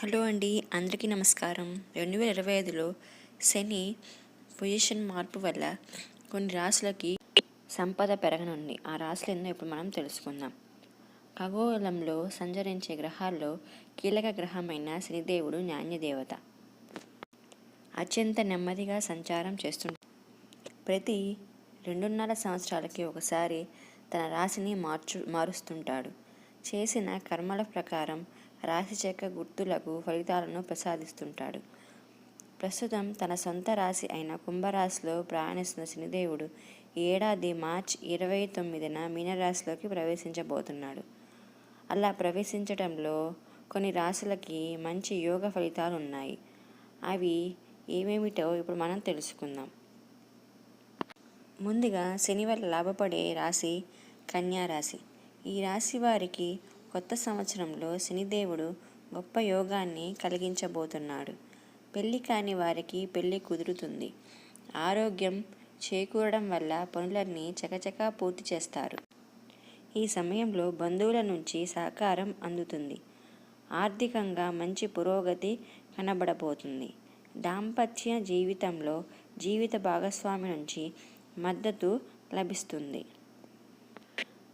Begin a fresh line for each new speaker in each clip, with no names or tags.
Hello అండి అందరికీ నమస్కారం. రెండు వేల ఇరవై ఐదులో శని పొజిషన్ మార్పు వల్ల కొన్ని రాశులకి సంపద పెరగనుంది. ఆ రాశులు ఎన్నో ఇప్పుడు మనం తెలుసుకుందాం. ఖగోళంలో సంచరించే గ్రహాల్లో కీలక గ్రహమైన శనిదేవుడు న్యాయదేవత. అత్యంత నెమ్మదిగా సంచారం చేస్తుంటాడు ప్రతి రెండున్నర సంవత్సరాలకి ఒకసారి తన రాశిని మార్చు మారుస్తుంటాడు. చేసిన కర్మల ప్రకారం రాశిచక్ర గుర్తులకు ఫలితాలను ప్రసాదిస్తుంటాడు. ప్రస్తుతం తన సొంత రాశి అయిన కుంభరాశిలో ప్రయాణిస్తున్న శనిదేవుడు ఈ ఏడాది మార్చ్ ఇరవై తొమ్మిదిన మీనరాశిలోకి ప్రవేశించబోతున్నాడు. అలా ప్రవేశించడంలో కొన్ని రాశులకి మంచి యోగ ఫలితాలు ఉన్నాయి అవి ఏమేమిటో ఇప్పుడు మనం తెలుసుకుందాం. ముందుగా శని వల్ల లాభపడే రాశి కన్యా రాశి. ఈ రాశి వారికి కొత్త సంవత్సరంలో శనిదేవుడు గొప్ప యోగాన్ని కలిగించబోతున్నాడు. పెళ్ళి కాని వారికి పెళ్ళి కుదురుతుంది. ఆరోగ్యం చేకూరడం వల్ల పనులన్నీ చకచకా పూర్తి చేస్తారు. ఈ సమయంలో బంధువుల నుంచి సహకారం అందుతుంది. ఆర్థికంగా మంచి పురోగతి కనబడబోతుంది. దాంపత్య జీవితంలో జీవిత భాగస్వామి నుంచి మద్దతు లభిస్తుంది.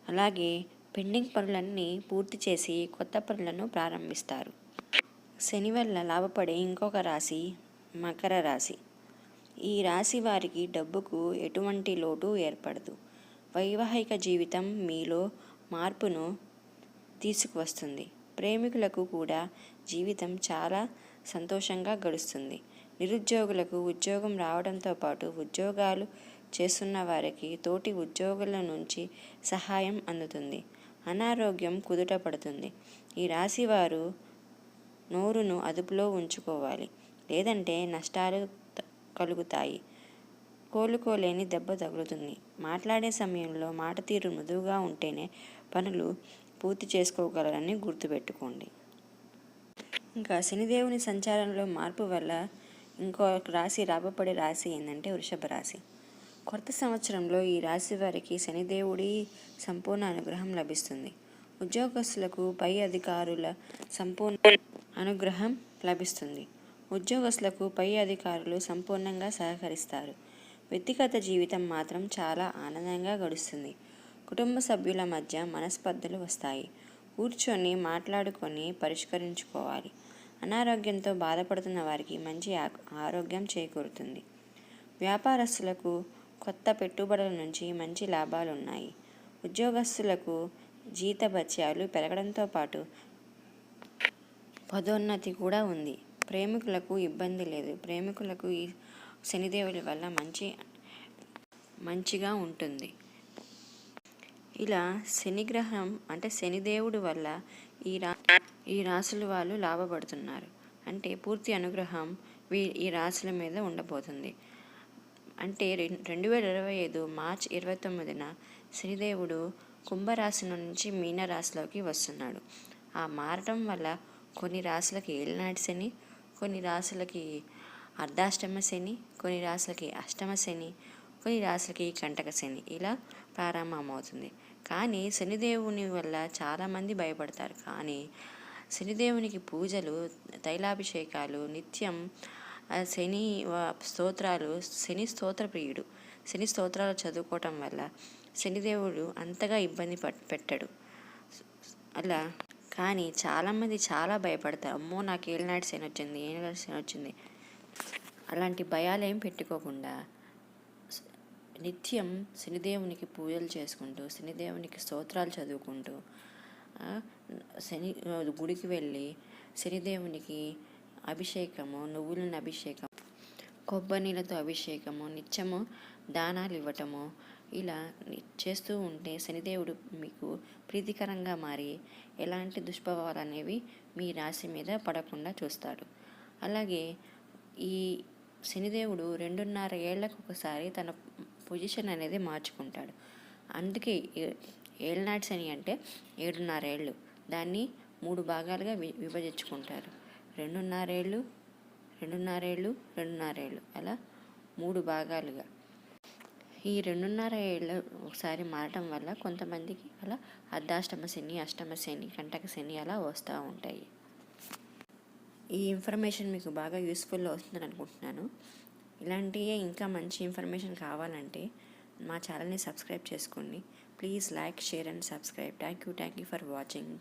అలాగే పెండింగ్ పనులన్నీ పూర్తి చేసి కొత్త పనులను ప్రారంభిస్తారు. శని వల్ల లాభపడే ఇంకొక రాశి మకర రాశి. ఈ రాశి వారికి డబ్బుకు ఎటువంటి లోటు ఏర్పడదు. వైవాహిక జీవితం మీలో మార్పును తీసుకువస్తుంది. ప్రేమికులకు కూడా జీవితం చాలా సంతోషంగా గడుస్తుంది. నిరుద్యోగులకు ఉద్యోగం రావడంతో పాటు ఉద్యోగాలు చేస్తున్న వారికి తోటి ఉద్యోగుల నుంచి సహాయం అందుతుంది. అనారోగ్యం కుదుట పడుతుంది. ఈ రాశి వారు నోరును అదుపులో ఉంచుకోవాలి. లేదంటే నష్టాలు కలుగుతాయి. కోలుకోలేని దెబ్బ తగులుతుంది. మాట్లాడే సమయంలో మాట తీరు మృదువుగా ఉంటేనే పనులు పూర్తి చేసుకోగలరని గుర్తుపెట్టుకోండి. ఇంకా శనిదేవుని సంచారంలో మార్పు వల్ల ఇంకో రాశి రాబపడే రాశి ఏంటంటే వృషభ రాశి. కొత్త సంవత్సరంలో ఈ రాశి వారికి శనిదేవుడి సంపూర్ణ అనుగ్రహం లభిస్తుంది. ఉద్యోగస్తులకు పై అధికారుల సంపూర్ణ అనుగ్రహం లభిస్తుంది. ఉద్యోగస్తులకు పై అధికారులు సంపూర్ణంగా సహకరిస్తారు. వ్యక్తిగత జీవితం మాత్రం చాలా ఆనందంగా గడుస్తుంది. కుటుంబ సభ్యుల మధ్య మనస్పర్ధలు వస్తాయి. కూర్చొని మాట్లాడుకొని పరిష్కరించుకోవాలి. అనారోగ్యంతో బాధపడుతున్న వారికి మంచి ఆరోగ్యం చేకూరుతుంది. వ్యాపారస్తులకు కొత్త పెట్టుబడుల నుంచి మంచి లాభాలు ఉన్నాయి ఉద్యోగస్తులకు జీతభత్యాలు పెరగడంతో పాటు పదోన్నతి కూడా ఉంది. ప్రేమికులకు ఇబ్బంది లేదు. ప్రేమికులకు ఈ శనిదేవుల వల్ల మంచి మంచిగా ఉంటుంది. ఇలా శనిగ్రహం అంటే శనిదేవుడి వల్ల ఈ రా ఈ రాసుల వాళ్ళు లాభపడుతున్నారు. అంటే పూర్తి అనుగ్రహం వీ ఈ రాశుల మీద ఉండబోతుంది. అంటే రెండు వేల ఇరవై ఐదు మార్చ్ ఇరవై తొమ్మిదిన శ్రీదేవుడు కుంభరాశి నుంచి మీనరాశిలోకి వస్తున్నాడు. ఆ మారటం వల్ల కొన్ని రాశులకి ఏలినాటి శని కొన్ని రాశులకి అర్ధాష్టమ శని కొన్ని రాశులకి అష్టమ శని కొన్ని రాశులకి కంటక శని ఇలా ప్రారంభమవుతుంది. కానీ శనిదేవుని వల్ల చాలామంది భయపడతారు. కానీ శనిదేవునికి పూజలు తైలాభిషేకాలు నిత్యం శని స్తోత్రాలు శని స్తోత్ర ప్రియుడు. శని స్తోత్రాలు చదువుకోవటం వల్ల శనిదేవుడు అంతగా ఇబ్బంది పెట్టడు. అలా. కానీ చాలామంది చాలా భయపడతారు. అమ్మో నాకు ఏలినాటి శని వచ్చింది ఏలినాటి శని వచ్చింది. అలాంటి భయాలు ఏం పెట్టుకోకుండా నిత్యం శనిదేవునికి పూజలు చేసుకుంటూ శనిదేవునికి స్తోత్రాలు చదువుకుంటూ శని గుడికి వెళ్ళి శనిదేవునికి అభిషేకము నువ్వుల అభిషేకం కొబ్బరి నీళ్ళతో అభిషేకము నిత్యము దానాలు ఇవ్వటము. ఇలా చేస్తూ ఉంటే శనిదేవుడు మీకు ప్రీతికరంగా మారి ఎలాంటి దుష్ప్రభావాలు అనేవి మీ రాశి మీద పడకుండా చూస్తాడు. అలాగే ఈ శనిదేవుడు రెండున్నర ఏళ్ళకు ఒకసారి తన పొజిషన్ అనేది మార్చుకుంటాడు. అందుకే ఏళ్ళనాటి శని అంటే ఏడున్నర ఏళ్ళు. దాన్ని మూడు భాగాలుగా వి విభజించుకుంటారు. రెండున్నరేళ్ళు రెండున్నరేళ్ళు రెండున్నరేళ్ళు అలా మూడు భాగాలుగా. ఈ రెండున్నర ఏళ్ళు ఒకసారి మారటం వల్ల కొంతమందికి అలా అర్ధాష్టమ శని అష్టమ శని కంటక శని అలా వస్తూ ఉంటాయి. ఈ ఇన్ఫర్మేషన్ మీకు బాగా యూస్ఫుల్ అవుతుందని అనుకుంటున్నాను. ఇలాంటియే ఇంకా మంచి ఇన్ఫర్మేషన్ కావాలంటే మా ఛానల్ని సబ్స్క్రైబ్ చేసుకోండి. Please like share and subscribe. Thank you thank you for watching.